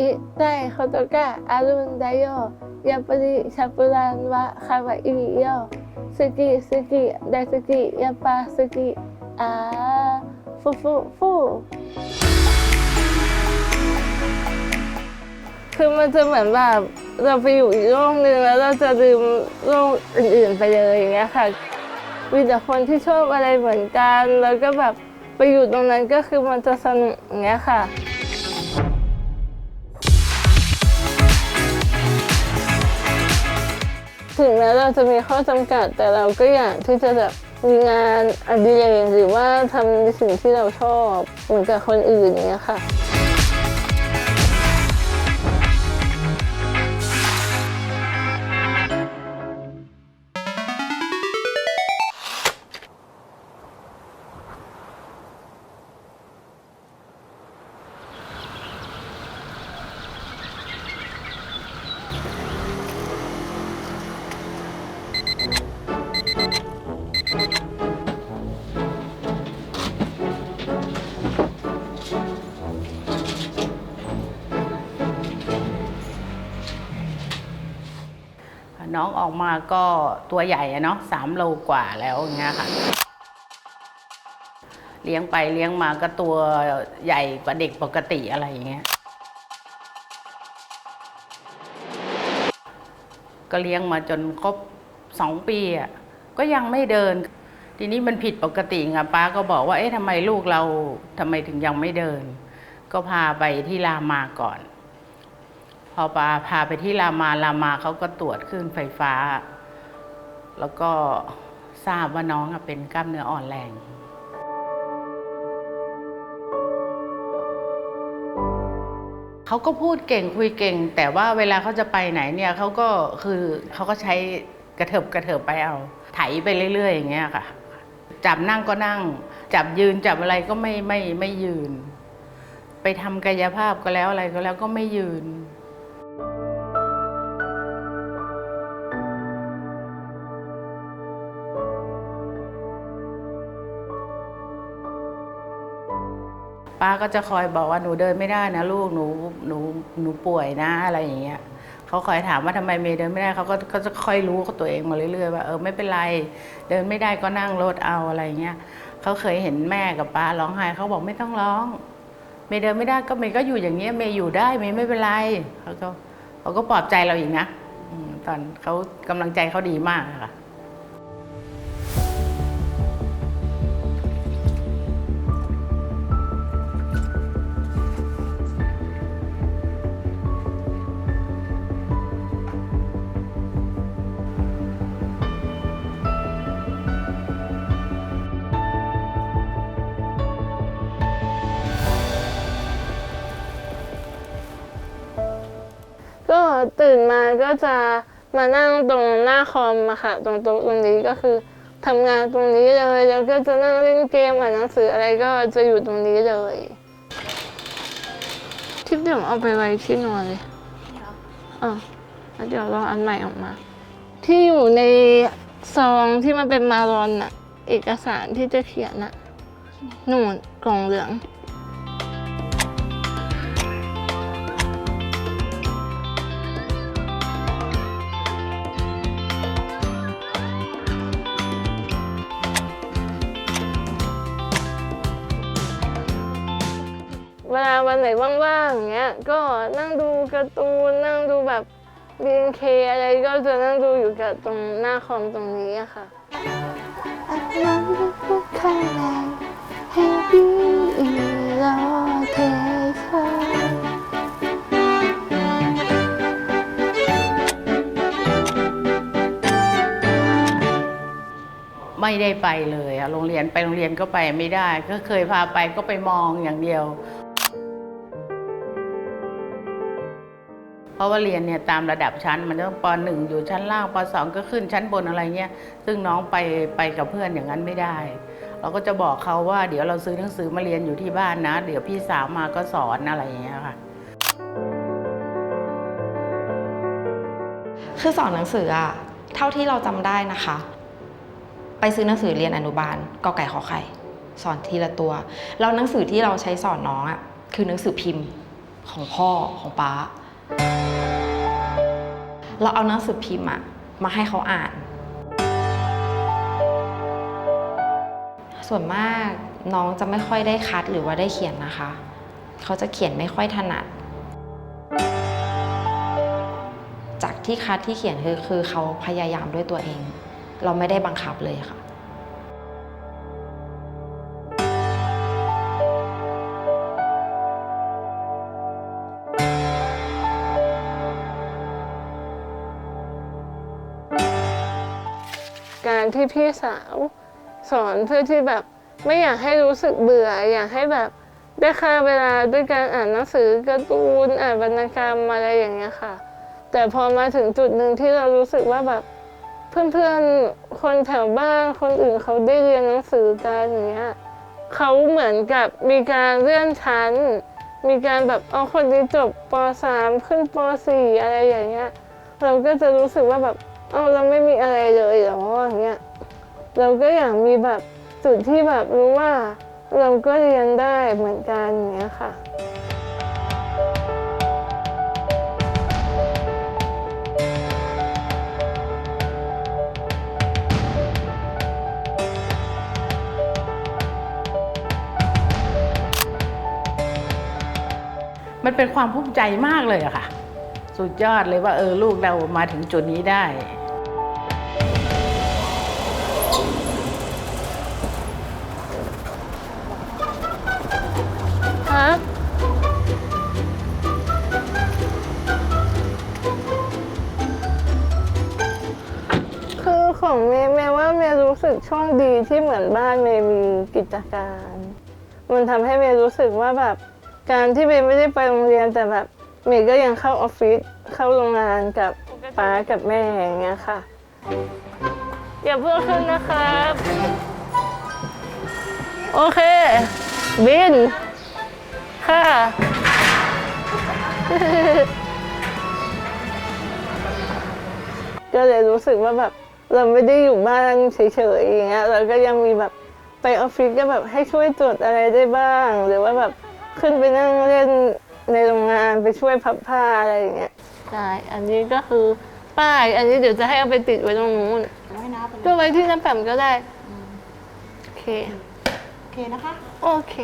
อิไตโคโตกะอารุนไดโยยาปริชาปุรันวะคาวาอิริโยสกิสกิไดสกิยาปาสกิอาฟูฟูฟูคือมันจะเหมือนแบบเราไปอยู่อีกโลกหนึ่งแล้วเราจะลืมโลกอื่นๆไปเลยอย่างเงี้ยค่ะมีแต่คนที่ชอบอะไรเหมือนกัน แล้วก็แบบไปอยู่ตรงนั้นก็คือมันจะสนุกอย่างเงี้ยค่ะ ถึงแม้เราจะมีข้อจำกัด แต่เราก็อยากที่จะแบบมีงานอดิเรกหรือว่าทำในสิ่งที่เราชอบเหมือนกับคนอื่นอย่างเงี้ยค่ะ น้องออกมาก็ตัวใหญ่อะเนาะสามโลกว่าแล้วอย่างเงี้ยค่ะเลี้ยงไปเลี้ยงมาก็ตัวใหญ่กว่าเด็กปกติอะไรอย่างเงี้ย ก็เลี้ยงมาจนครบสองปีอะก็ยังไม่เดิน ทีนี้มันผิดปกติไงป้าก็บอกว่าเอ๊ะทำไมลูกเราทำไมถึงยังไม่เดิน ก็พาไปที่รามาก่อน พอปาพาไปที่รามารามาเขาก็ตรวจคลื่นไฟฟ้า แล้วก็ทราบว่าน้องเป็นกล้ามเนื้ออ่อนแรงเขาก็พูดเก่งคุยเก่ง แต่ว่าเวลาเขาจะไปไหนเนี่ยเขาก็คือเขาก็ใช้กระเถิบกระเถิบไปเอา ไถไปเรื่อย ๆ อย่างเงี้ยค่ะ จับนั่งก็นั่ง จับยืนจับอะไรก็ไม่ไม่ไม่ยืน ไปทำกายภาพก็แล้วอะไรก็แล้วก็ไม่ยืน ป้าก็จะคอยบอกว่าหนูเดินไม่ได้นะลูกหนูหนูหนูป่วยนะอะไรอย่างเงี้ยเขาคอยถามว่าทำไมเมย์เดินไม่ได้เขาก็เขาจะค่อยรู้กับตัวเองมาเรื่อยๆว่าเออไม่เป็นไร เดินไม่ได้ก็นั่งรถเอาอะไรเงี้ยเขาเคยเห็นแม่กับป้าร้องไห้เขาบอกไม่ต้องร้อง เมย์เดินไม่ได้ก็เมย์ก็อยู่อย่างเงี้ยเมย์อยู่ได้เมย์ไม่เป็นไรเขาก็เขาก็ปลอบใจเราอีกนะตอนเขากำลังใจเขาดีมากค่ะ ตื่นมาก็จะมานั่งตรงหน้าคอมอะค่ะ ตรงโต๊ะตรงนี้ก็คือทำงานตรงนี้เลยแล้วก็จะนั่งเล่นเกมอ่านหนังสืออะไรก็จะอยู่ตรงนี้เลยทิปเดี๋ยวเอาไปไว้ที่นอนเลยอะแล้วเดี๋ยวลองอันใหม่ออกมา ที่อยู่ในซองที่มันเป็นมารอนอะเอกสารที่จะเขียนอะหนูนกล่องเหลือง เวลาวันไหนว่างๆอย่างเงี้ย ก็นั่งดูการ์ตูนนั่งดูแบบบีนเคอะไรก็จะนั่งดูอยู่กับตรงหน้าคอมตรงนี้อะค่ะอันนั้นก็ข้างในให้ดีรอเธอค่ะไม่ได้ไปเลยอะโรงเรียนไปโรงเรียนก็ไปไม่ได้ ก็เคยพาไปก็ไปมองอย่างเดียว เพราะว่าเรียนเนี่ยตามระดับชั้น มันต้องปหนึ่งอยู่ชั้นล่างปสองก็ขึ้นชั้นบนอะไรเงี้ยซึ่งน้องไปไปกับเพื่อนอย่างนั้นไม่ได้ เราก็จะบอกเขาว่าเดี๋ยวเราซื้อหนังสือมาเรียนอยู่ที่บ้านนะ เดี๋ยวพี่สาวมาก็สอนอะไรอย่างเงี้ยค่ะคือสอนหนังสืออะเท่าที่เราจำได้นะคะ ไปซื้อหนังสือเรียนอนุบาลกอไก่ขอไข่สอนทีละตัว แล้วหนังสือที่เราใช้สอนน้องอะคือหนังสือพิมพ์ของพ่อของป๊า เราเอาหนังสือพิมพ์อะมาให้เขาอ่าน ส่วนมากน้องจะไม่ค่อยได้คัดหรือว่าได้เขียนนะคะ เขาจะเขียนไม่ค่อยถนัด จากที่คัดที่เขียนคือคือเขาพยายามด้วยตัวเอง เราไม่ได้บังคับเลยค่ะ การที่พี่สาวสอนเพื่อที่แบบไม่อยากให้รู้สึกเบื่อ อยากให้แบบได้ค่าเวลาด้วยการอ่านหนังสือการ์ตูนอ่านวรรณกรรมอะไรอย่างเงี้ยค่ะ แต่พอมาถึงจุดหนึ่งที่เรารู้สึกว่าแบบเพื่อนๆคนแถวบ้านคนอื่นเขาได้เรียนหนังสือกันอย่างเงี้ยเขาเหมือนกับมีการเลื่อนชั้น มีการแบบเอาคนนี้จบป .3 ขึ้นป .4 อะไรอย่างเงี้ย เราก็จะรู้สึกว่าแบบ เอาเราไม่มีอะไรเลยหรออย่างเงี้ยเราก็อยากมีแบบจุดที่แบบรู้ว่า เราก็เรียนได้เหมือนกันอย่างเงี้ยค่ะมันเป็นความภูมิใจมากเลยอะค่ะ สุดยอดเลยว่าเออลูกเรามาถึงจุดนี้ได้ฮะคือของเมย์เมย์ว่าเมย์รู้สึกโชคดีที่เหมือนบ้านเมย์มีกิจการ มันทำให้เมย์รู้สึกว่าแบบ การที่เมย์ไม่ได้ไปโรงเรียนแต่แบบ เมย์ก็ยังเข้าออฟฟิศเข้าโรงงานกับป้ากับแม่อย่างเงี้ยค่ะอย่าเพิ่งขึ้นนะครับ โอเค บิน ค่ะ ก็เลยรู้สึกว่าแบบเราไม่ได้อยู่บ้านเฉยๆอย่างเงี้ยเราก็ยังมีแบบไปออฟฟิศก็แบบให้ช่วยตรวจอะไรได้บ้าง หรือว่าแบบขึ้นไปนั่งเล่น ในโรงงานไปช่วยพับผ้าอะไรอย่างเงี้ยใช่อันนี้ก็คือป้ายอันนี้เดี๋ยวจะให้เอาไปติดไว้ตรงนู้นไม่นับก็ไว้ที่น้ำแปมก็ได้โอเค โอเคนะคะ โอเค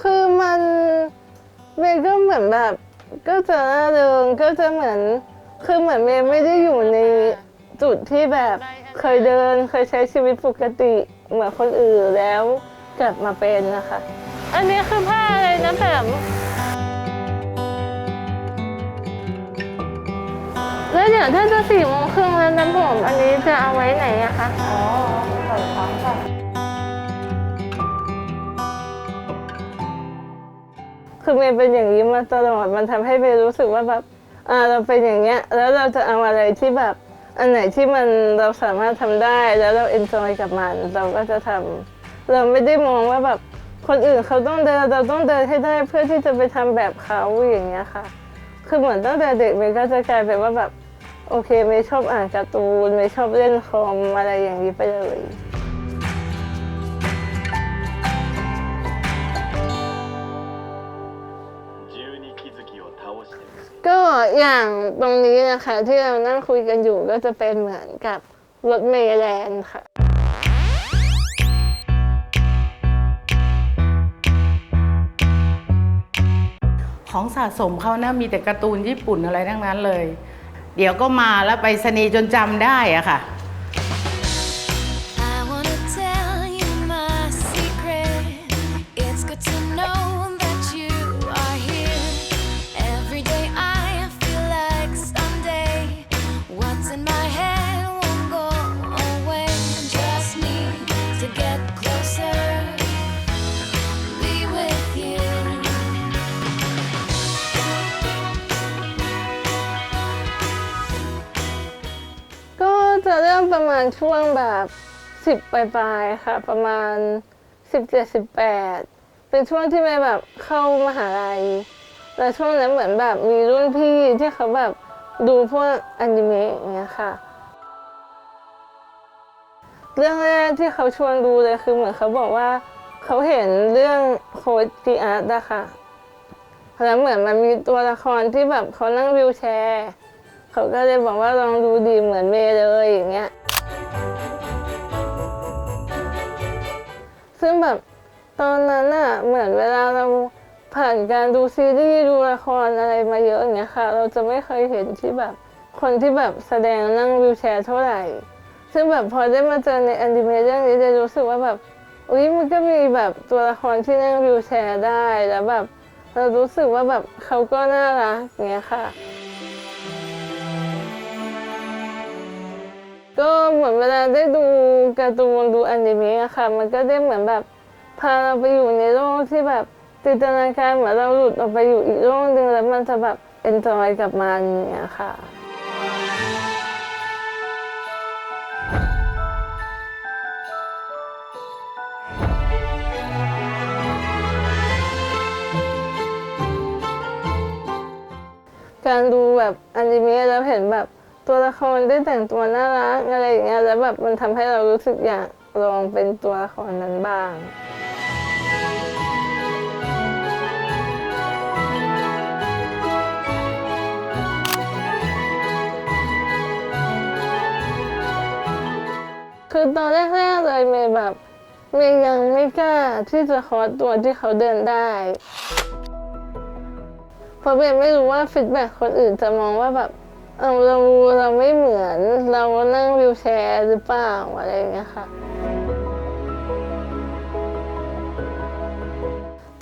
คือมันเมย์ก็เหมือนแบบ ก็จะร่าเริงก็จะเหมือน คือเหมือนเมย์ไม่ได้อยู่ในจุดที่แบบเคยเดินเคยใช้ชีวิตปกติเหมือนคนอื่นแล้วกลับมาเป็นนะคะ อันนี้คือผ้าอะไรนะแบบแล้วเดี๋ยวถ้าจะสี่โมงครึ่งแล้วน้ำผมอันนี้จะเอาไว้ไหนอะคะอ๋อปล่อยของค่ะคือเมย์เป็นอย่างนี้มาตลอดมันทำให้เมย์รู้สึกว่าแบบอ่าเราเป็นอย่างเงี้ย แล้วเราจะเอาอะไรที่แบบ อันไหนที่มันเราสามารถทำได้ แล้วเราเอนจอยกับมัน เราก็จะทำเราไม่ได้มองว่าแบบ คนอื่นเขาต้องเดินเราต้องเดินให้ได้เพื่อที่จะไปทำแบบเขาอย่างเงี้ยค่ะ คือเหมือนตั้งแต่เด็กมันก็จะกลายเป็นว่าแบบโอเคไม่ชอบอ่านการ์ตูนไม่ชอบเล่นคอมอะไรอย่างนี้ไปเลยก็อย่างตรงนี้นะคะที่เรานั่งคุยกันอยู่ก็จะเป็นเหมือนกับรถเมล์แลนค่ะ ของสะสมเขานะมีแต่การ์ตูนญี่ปุ่นอะไรทั้งนั้นเลย เดี๋ยวก็มาแล้วไปสนีย์จนจำได้อะค่ะ ประมาณช่วงแบบสิบปลายๆค่ะ ประมาณสิบเจ็ดสิบแปดเป็นช่วงที่เมย์แบบเข้ามหาลัยแล้วช่วงนั้นเหมือนแบบมีรุ่นพี่ที่เขาแบบดูพวกอนิเมะอย่างเงี้ยค่ะ เรื่องแรกที่เขาชวนดูเลยคือเหมือนเขาบอกว่าเขาเห็นเรื่องโคดีอาร์ตอะค่ะแล้วเหมือนมันมีตัวละครที่แบบเขานั่งวิวแชร์ เขาก็เลยบอกว่าลองดูดีเหมือนเมย์เลยอย่างเงี้ย ซึ่งแบบตอนนั้นอะเหมือนเวลาเราผ่านการดูซีรีส์ดูละครอะไรมาเยอะอย่างเงี้ยค่ะ เราจะไม่เคยเห็นที่แบบคนที่แบบแสดงนั่งวิวแชร์เท่าไหร่ ซึ่งแบบพอได้มาเจอในแอนิเมะเรื่องนี้จะรู้สึกว่าแบบอุ้ยมันก็มีแบบตัวละครที่นั่งวิวแชร์ได้แล้วแบบเรารู้สึกว่าแบบเขาก็น่ารักอย่างเงี้ยค่ะ ก็เหมือนเวลาได้ดูการ์ตูนดูอนิเมะอะค่ะ มันก็ได้เหมือนแบบพาเราไปอยู่ในโลกที่แบบจินตนาการเหมือนเราหลุดออกไปอยู่อีกโลกหนึ่งแล้วมันจะแบบเอนจอยกับมันอย่างเงี้ยค่ะ การดูแบบอนิเมะแล้วเห็นแบบ ตัวละครได้แต่งตัวน่ารักอะไรอย่างเงี้ยแล้วแบบมันทำให้เรารู้สึกอยากลองเป็นตัวละครนั้นบ้างคือตอนแรกๆเลยเมย์แบบเมย์ยังไม่กล้าที่จะคอสตัวที่เขาเดินได้เพราะเมย์ไม่รู้ว่าฟีดแบ็คนอื่นจะมองว่าแบบ เออเราเราไม่เหมือนเรานั่งวิวแชร์หรือเปล่าอะไรอย่างเงี้ยค่ะ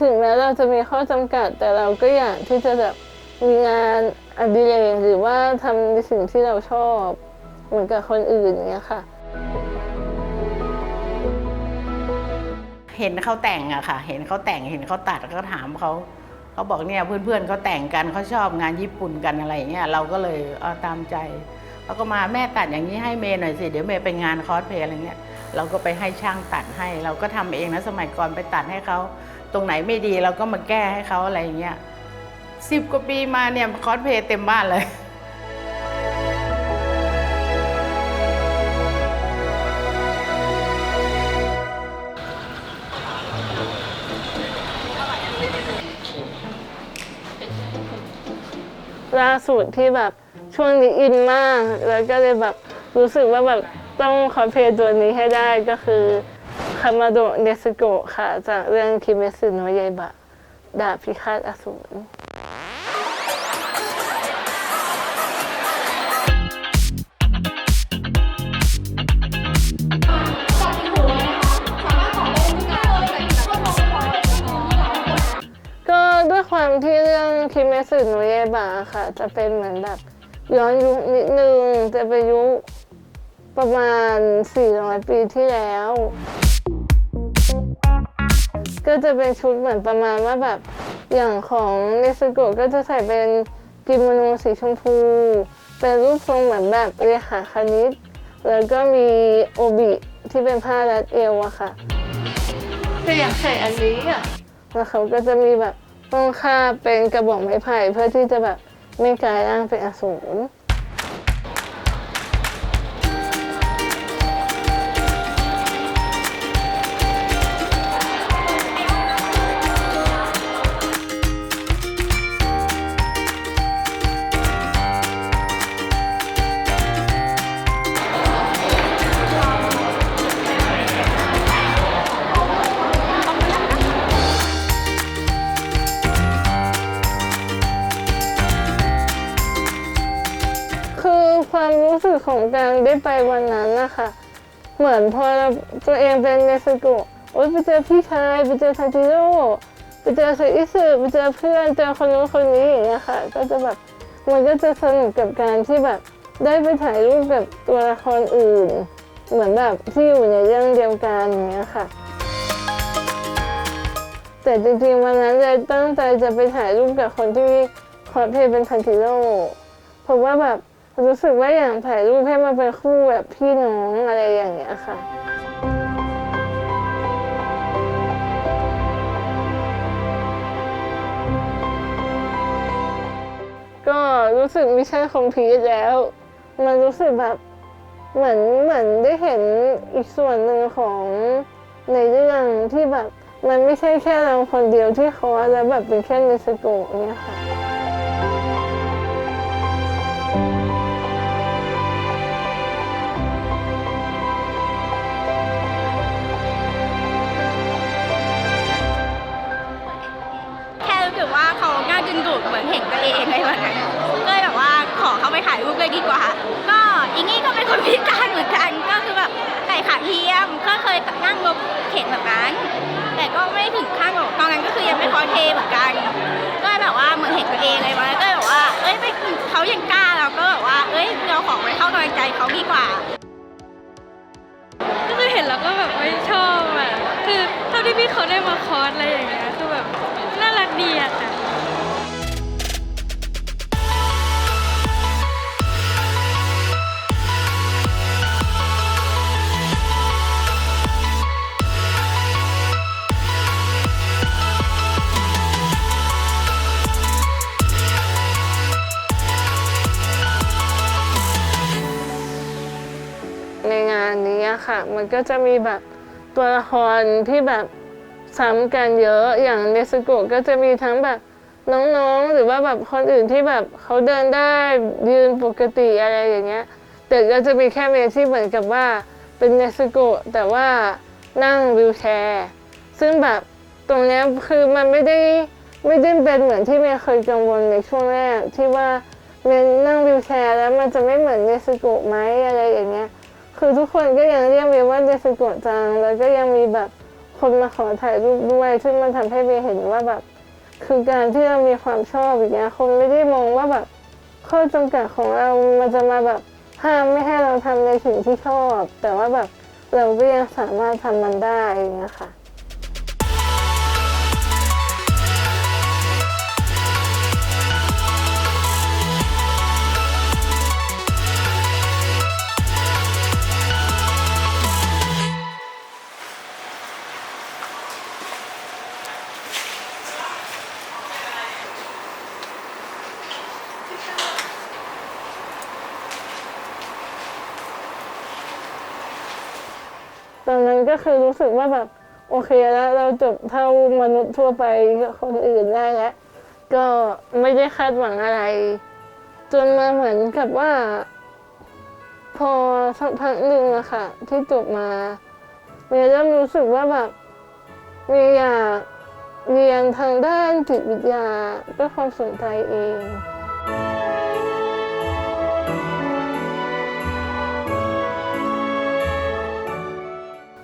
ถึงแม้เราจะมีข้อจำกัดแต่เราก็อยากที่จะแบบมีงานอดิเรกหรือว่าทำในสิ่งที่เราชอบ เหมือนกับคนอื่นอย่างเงี้ยค่ะเห็นเขาแต่งอะค่ะ เห็นเขาแต่ง เห็นเขาตัดก็ถามเขา เขาบอกเนี่ยเพื่อนๆเขาแต่งกันเขาชอบงานญี่ปุ่นกันอะไรอย่างเงี้ยเราก็เลยเอาตามใจเขาก็มาแม่ตัดอย่างนี้ให้เมย์หน่อยสิเดี๋ยวเมย์ไปงานคอสเพลย์อะไรเงี้ยเราก็ไปให้ช่างตัดให้ เราก็ทำเองนะสมัยก่อนไปตัดให้เขาตรงไหนไม่ดีเราก็มาแก้ให้เขาอะไรอย่างเงี้ยสิบกว่าปีมาเนี่ยคอสเพลย์เต็มบ้านเลย ล่าสุดที่แบบช่วงนี้อินมาก แล้วก็เลยแบบรู้สึกว่าแบบต้องคอเพลตัวนี้ให้ได้ก็คือคามาโดเนสโกะค่ะ จากเรื่องคิเมสึโนะยายบะ ดาบพิฆาตอสูร คิเมสึโนะยายบะค่ะ จะเป็นเหมือนแบบย้อนยุคนิดนึง จะเป็นยุคประมาณ 400 ปีที่แล้ว ก็จะเป็นชุดเหมือนประมาณว่าแบบอย่างของเนสโกะก็จะใส่เป็นกิโมโนสีชมพู เป็นรูปทรงเหมือนแบบเรียขาคณิต แล้วก็มีโอบิที่เป็นผ้ารัดเอวอะค่ะแต่อยากใส่อันนี้อะแล้วเขาก็จะมีแบบ ต้องฆ่าเป็นกระบอกไม้ไผ่เพื่อที่จะแบบไม่กลายร่างเป็นอสูร มือนพอตัวเองเป็นเนสกะโอ๊ยไปเจอพี่ชายไปเจอทาจิโร่ไปเจอเซอิสึไปเจอเพื่อนเจอคนนู้นคนนี้อย่างเงี้ยค่ะ ก็จะแบบมันก็จะสนุกกับการที่แบบ ได้ไปถ่ายรูปกับตัวละครอื่น เหมือนแบบที่อยู่ในเรื่องเดียวกันอย่างเงี้ยค่ะ แต่จริงๆวันนั้นเลยตั้งใจจะไปถ่ายรูปกับคนที่คอสเพลย์เป็นทันจิโร่เพราะว่าแบบ รู้สึกว่าอยากถ่ายรูปให้มันเป็นคู่แบบพี่น้องอะไรอย่างเงี้ยค่ะก็รู้สึกไมิชชั่นคอมพีทแล้ว มันรู้สึกแบบเหมือนเหมือนได้เห็นอีกส่วนหนึ่งของในเรื่องที่แบบ มันไม่ใช่แค่เราคนเดียวที่คอแล้วแบบเป็นแค่ในสโกเนี่ยค่ะ เลยดีกว่า ก็อีนี่ก็เป็นคนพิการเหมือนกันก็คือแบบไก่ขาเทียมก็เคยนั่งรถเข็นแบบนั้น แต่ก็ไม่ถึงขั้นแบบตอนนั้นก็คือยังไม่คอเทเหมือนกัน ก็แบบว่าเหมือนเห็นตัวเองอะไรมาก็แบบว่าเอ้ยไม่เขายังกล้าเราก็แบบว่าเอ้ยเราขอไปเข้ากำลังใจเขาดีกว่า ก็คือเห็นแล้วก็แบบไม่ชอบอะคือเท่าที่พี่เขาได้มาคอร์สอะไรอย่างเงี้ยคือแบบน่ารักดีอะค่ะ มันก็จะมีแบบตัวละครที่แบบซ้ำกันเยอะอย่างเนสโกะก็จะมีทั้งแบบน้องๆ หรือว่าแบบคนอื่นที่แบบเขาเดินได้ยืนปกติอะไรอย่างเงี้ยแต่ก็จะมีแค่เมย์ที่เหมือนกับว่าเป็นเนสโกะแต่ว่านั่งวิวแชร์ ซึ่งแบบตรงนี้คือมันไม่ได้ไม่ได้เป็นเหมือนที่เมย์เคยกังวลในช่วงแรกที่ว่าเมย์นั่งวิวแชร์แล้วมันจะไม่เหมือนเนสโกะไหมอะไรอย่างเงี้ย คือทุกคนก็ยังเรียกเมย์ว่าเดสโกะจัง แล้วก็ยังมีแบบคนมาขอถ่ายรูปด้วยซึ่งมันทำให้เมย์เห็นว่าแบบ คือการที่เรามีความชอบอย่างเงี้ยคนไม่ได้มองว่าแบบข้อจำกัดของเรา มันจะมาแบบห้ามไม่ให้เราทำในสิ่งที่ชอบ แต่ว่าแบบเราก็ยังสามารถทำมันได้อย่างเงี้ยค่ะ คือรู้สึกว่าแบบโอเคแล้ว เราจบเท่ามนุษย์ทั่วไปกับคนอื่นได้แล้วก็ไม่ได้คาดหวังอะไร จนมาเหมือนกับว่า พอสักพักหนึ่งอะค่ะ ที่จบมาเมย์เริ่มรู้สึกว่าแบบเมย์อยากเรียนทางด้านจิตวิทยาด้วยความสนใจเอง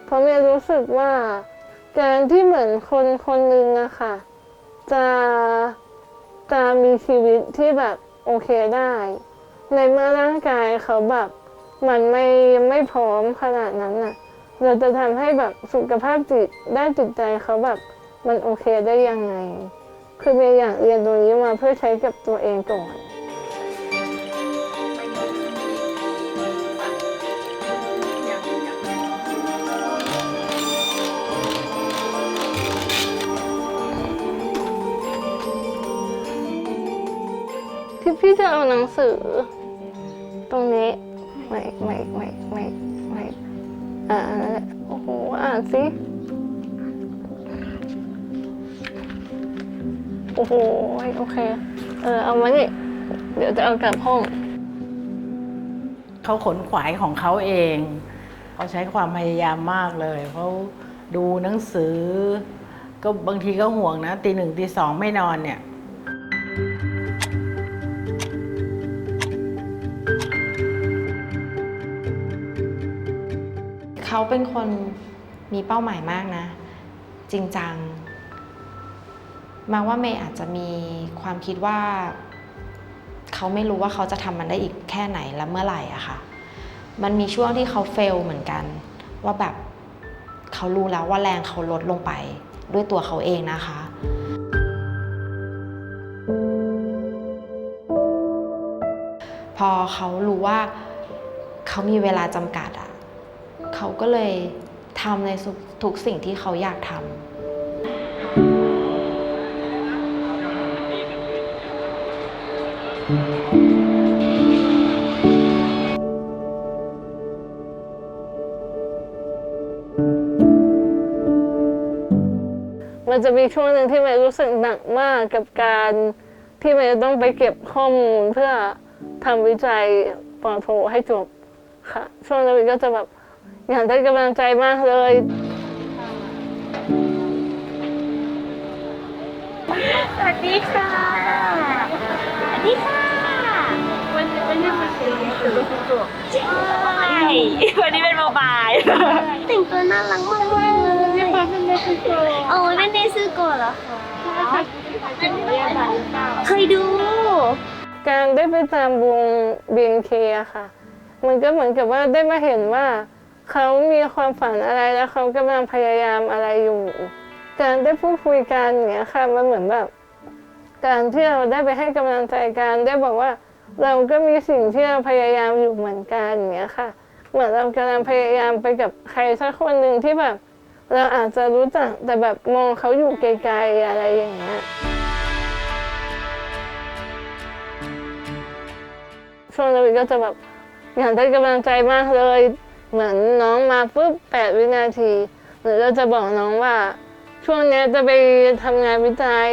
เพราะเมย์รู้สึกว่า การที่เหมือนคนคนหนึ่งอะค่ะ จะจะมีชีวิตที่แบบโอเคได้ ในเมื่อร่างกายเขาแบบมันไม่ไม่พร้อมขนาดนั้นน่ะ เราจะทำให้แบบสุขภาพจิตด้านจิตใจเขาแบบมันโอเคได้ยังไง คือเมย์อยากเรียนตรงนี้มาเพื่อใช้กับตัวเองก่อน สือ ตรงนี้ไม่ไม่ไม่ไม่ไม่อ่านโอ้โหอ่านสิโอ้โหโอเค เออเอามานี่เดี๋ยวจะเอากลับห้อง เขาขนขวายของเขาเอง เขาใช้ความพยายามมากเลยเขาดูหนังสือ ก็บางทีก็ห่วงนะตีหนึ่งตีสองไม่นอนเนี่ย เขาเป็นคนมีเป้าหมายมากนะ จริงจัง มาว่าเมย์อาจจะมีความคิดว่า เขาไม่รู้ว่าเขาจะทำมันได้อีกแค่ไหนและเมื่อไหร่อะค่ะ มันมีช่วงที่เขาเฟลเหมือนกัน ว่าแบบเขารู้แล้วว่าแรงเขาลดลงไปด้วยตัวเขาเองนะคะพอเขารู้ว่าเขามีเวลาจำกัดอะ เขาก็เลยทำในทุกสิ่งที่เขาอยากทำมันจะมีช่วงหนึ่งที่เมย์รู้สึกหนักมากกับการที่เมย์ต้องไปเก็บข้อมูลเพื่อทำวิจัยปอโทให้จบค่ะ ช่วงนั้นเมย์ก็จะแบบ อยากได้กำลังใจมากเลย สวัสดีค่ะ สวัสดีค่ะ วันนี้วันนี้มาเป็นคือลูกตัวใช่วันนี้เป็นโมบายแต่งตัวน่ารักมากเลยมีความเป็นเนซึโกะโอ้ยเป็นเนซึโกะเหรอคะเคยดูการได้ไปตามวง BNK อะค่ะ มันก็เหมือนกับว่าได้มาเห็นว่า เขามีความฝันอะไรแล้วเขากำลังพยายามอะไรอยู่ การได้พูดคุยกันอย่างเงี้ยค่ะมันเหมือนแบบ การที่เราได้ไปให้กำลังใจกันได้บอกว่า เราก็มีสิ่งที่เราพยายามอยู่เหมือนกันอย่างเงี้ยค่ะ เหมือนเรากำลังพยายามไปกับใครสักคนหนึ่งที่แบบ เราอาจจะรู้จักแต่แบบมองเขาอยู่ไกลๆอะไรอย่างเงี้ยช่วงนั้นก็จะแบบอยากได้กำลังใจมากเลย เหมือนน้องมาปุ๊บแปดวินาทีหรือเราจะบอกน้องว่า ช่วงนี้จะไปทำงานวิจัย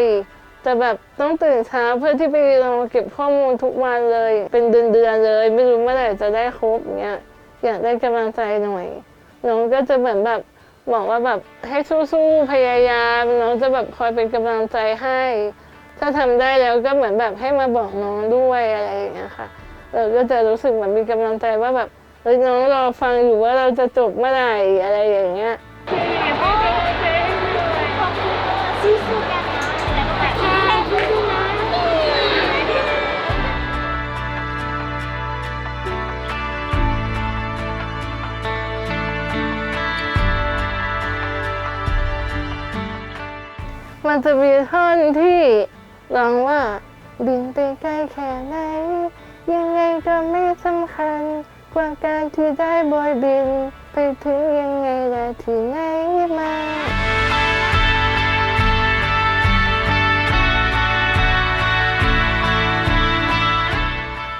จะแบบต้องตื่นเช้าเพื่อที่ไปลองเก็บข้อมูลทุกวันเลย เป็นเดือนๆเลย ไม่รู้เมื่อไหร่จะได้ครบเงี้ยอยากได้กำลังใจหน่อย น้องก็จะเหมือนแบบบอกว่าแบบให้สู้ๆพยายามน้องจะแบบคอยเป็นกำลังใจให้ ถ้าทำได้แล้วก็เหมือนแบบให้มาบอกน้องด้วยอะไรอย่างเงี้ยค่ะเราก็จะรู้สึกเหมือนมีกำลังใจว่าแบบ เฮ้ยน้องรอฟังอยู่ว่าเราจะจบเมื่อไหร่อะไรอย่างเงี้ย สู้ๆกันนะแล้วก็แบบสู้ๆนะมันจะมีท่อนที่ร้องว่าบินไปไกลแค่ไหนยังไงก็ไม่สำคัญ ว่าการที่ได้บอยบิน ไปถึงยังไงและที่ไหนมา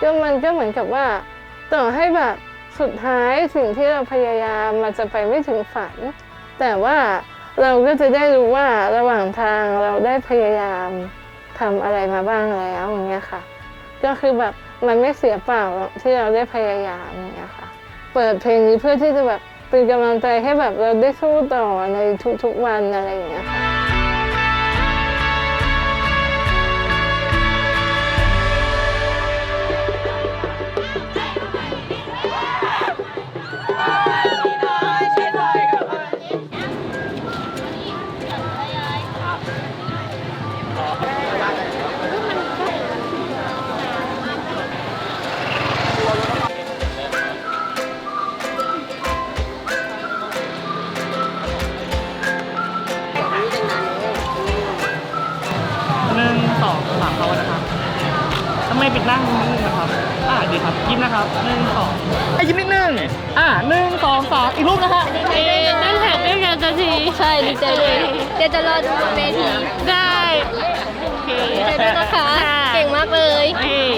ก็มันก็เหมือนกับว่า ต่อให้แบบสุดท้ายสิ่งที่เราพยายามมันจะไปไม่ถึงฝัน แต่ว่าเราก็จะได้รู้ว่าระหว่างทางเราได้พยายามทำอะไรมาบ้างแล้วอย่างเงี้ยค่ะ ก็คือแบบ มันไม่เสียเปล่าหรอกที่เราได้พยายามอย่างเงี้ยค่ะ เปิดเพลงนี้เพื่อที่จะแบบเป็นกำลังใจให้แบบเราได้สู้ต่อในทุกๆวันอะไรอย่างเงี้ยค่ะ ปิดหน้านิดนึงนะครับ อ่าดีครับยิ้มนะครับหนึ่งสองไอ้ยิ้มนิดนึงอ่าหนึ่งสองสามอีกรูปนะฮะเอ๊ะได้ถ่ายด้วยกันสักทีใช่ดีใจเลยเดี๋ยวจะรอดูบนเวทีได้โอเคใจด้วยนะคะเก่งมากเลยเอ้ย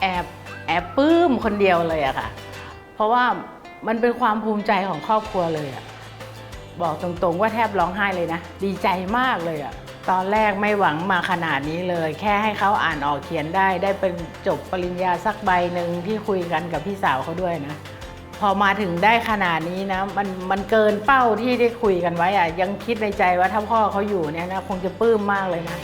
แอบแอบปลื้มคนเดียวเลยอะค่ะ เพราะว่ามันเป็นความภูมิใจของครอบครัวเลยอะบอกตรงๆว่าแทบร้องไห้เลยนะ ดีใจมากเลยอะ ตอนแรกไม่หวังมาขนาดนี้เลย แค่ให้เขาอ่านออกเขียนได้ ได้เป็นจบปริญญาสักใบหนึ่งที่คุยกันกับพี่สาวเขาด้วยนะ พอมาถึงได้ขนาดนี้นะ มันมันเกินเป้าที่ได้คุยกันไว้อะยังคิดในใจว่าถ้าพ่อเขาอยู่เนี่ยนะคงจะปลื้มมากเลยนะ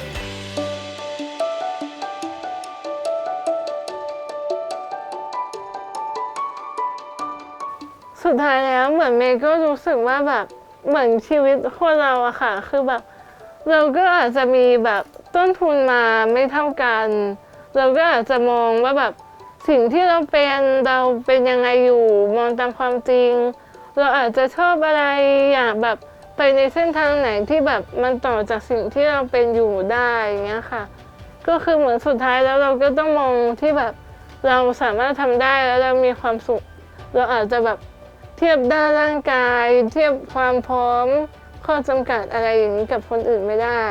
สุดท้ายแล้วเหมือนเมย์ก็รู้สึกว่าแบบเหมือนชีวิตคนเราอะค่ะ คือแบบ เราก็อาจจะมีแบบต้นทุนมาไม่เท่ากัน เราก็อาจจะมองว่าแบบสิ่งที่เราเป็นเราเป็นยังไงอยู่มองตามความจริง เราอาจจะชอบอะไรอยากแบบไปในเส้นทางไหนที่แบบมันต่อจากสิ่งที่เราเป็นอยู่ได้อย่างเงี้ยค่ะ ก็คือเหมือนสุดท้ายแล้วเราก็ต้องมองที่แบบเราสามารถทำได้แล้วเรามีความสุข เราอาจจะแบบเทียบด้านร่างกาย เทียบความพร้อม ข้อจำกัดอะไรอย่างนี้กับคนอื่นไม่ได้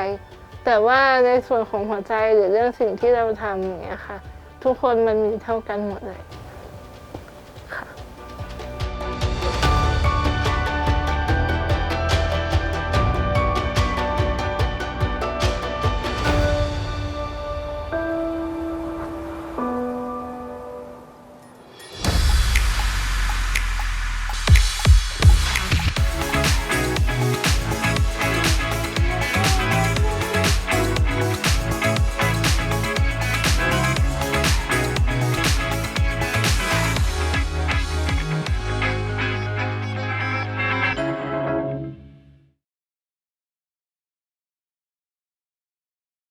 แต่ว่าในส่วนของหัวใจหรือเรื่องสิ่งที่เราทำอย่างเงี้ยค่ะ ทุกคนมันมีเท่ากันหมดเลย